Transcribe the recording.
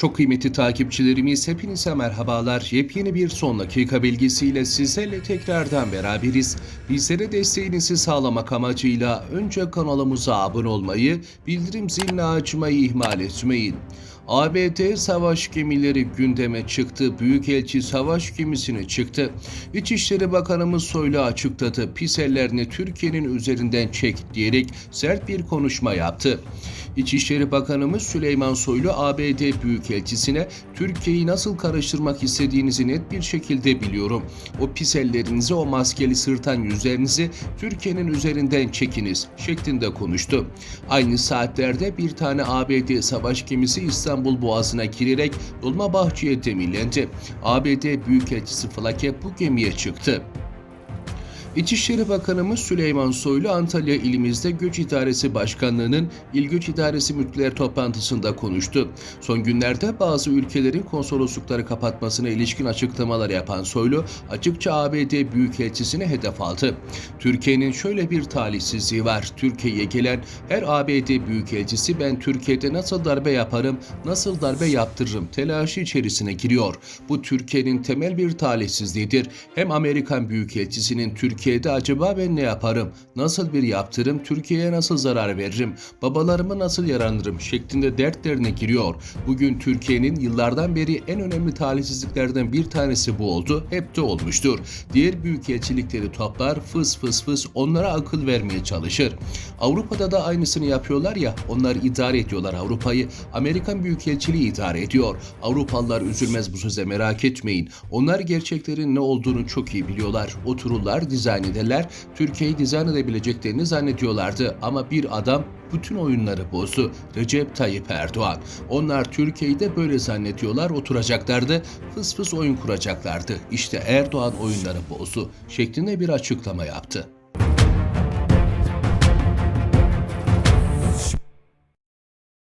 Çok kıymetli takipçilerimiz hepinize merhabalar. Yepyeni bir son dakika bilgisiyle sizlerle tekrardan beraberiz. Bizlere desteğinizi sağlamak amacıyla önce kanalımıza abone olmayı, bildirim zilini açmayı ihmal etmeyin. ABD savaş gemileri gündeme çıktı. Büyükelçi savaş gemisine çıktı. İçişleri Bakanımız Soylu açıkladı. Pis ellerini Türkiye'nin üzerinden çek diyerek sert bir konuşma yaptı. İçişleri Bakanımız Süleyman Soylu ABD Büyükelçisine Türkiye'yi nasıl karıştırmak istediğinizi net bir şekilde biliyorum. O pis ellerinizi, o maskeli sırtan yüzlerinizi Türkiye'nin üzerinden çekiniz şeklinde konuştu. Aynı saatlerde bir tane ABD savaş gemisi İstanbul Boğazı'na girerek Dolmabahçe'ye demirlendi. ABD Büyükelçisi Flake bu gemiye çıktı. İçişleri Bakanımız Süleyman Soylu Antalya ilimizde Göç İdaresi Başkanlığı'nın İl Göç İdaresi Müdürler toplantısında konuştu. Son günlerde bazı ülkelerin konsoloslukları kapatmasına ilişkin açıklamalar yapan Soylu açıkça ABD Büyükelçisine hedef aldı. Türkiye'nin şöyle bir talihsizliği var. Türkiye'ye gelen her ABD Büyükelçisi ben Türkiye'de nasıl darbe yaparım, nasıl darbe yaptırırım telaşı içerisine giriyor. Bu Türkiye'nin temel bir talihsizliğidir. Hem Amerikan Büyükelçisinin Türkiye'de acaba ben ne yaparım, nasıl bir yaptırım, Türkiye'ye nasıl zarar veririm, babalarımı nasıl yaranırım şeklinde dertlerine giriyor. Bugün Türkiye'nin yıllardan beri en önemli talihsizliklerden bir tanesi bu oldu, hep de olmuştur. Diğer büyükelçilikleri toplar, fıs fıs fıs onlara akıl vermeye çalışır. Avrupa'da da aynısını yapıyorlar ya, onlar idare ediyorlar Avrupa'yı. Amerikan Büyükelçiliği idare ediyor. Avrupalılar üzülmez bu söze merak etmeyin. Onlar gerçeklerin ne olduğunu çok iyi biliyorlar. Otururlar, dizayn ederler. Türkiye'yi dizayn edebileceklerini zannediyorlardı. Ama bir adam bütün oyunları bozdu. Recep Tayyip Erdoğan. Onlar Türkiye'yi de böyle zannediyorlar, oturacaklardı, fıs fıs oyun kuracaklardı. İşte Erdoğan oyunları bozdu şeklinde bir açıklama yaptı.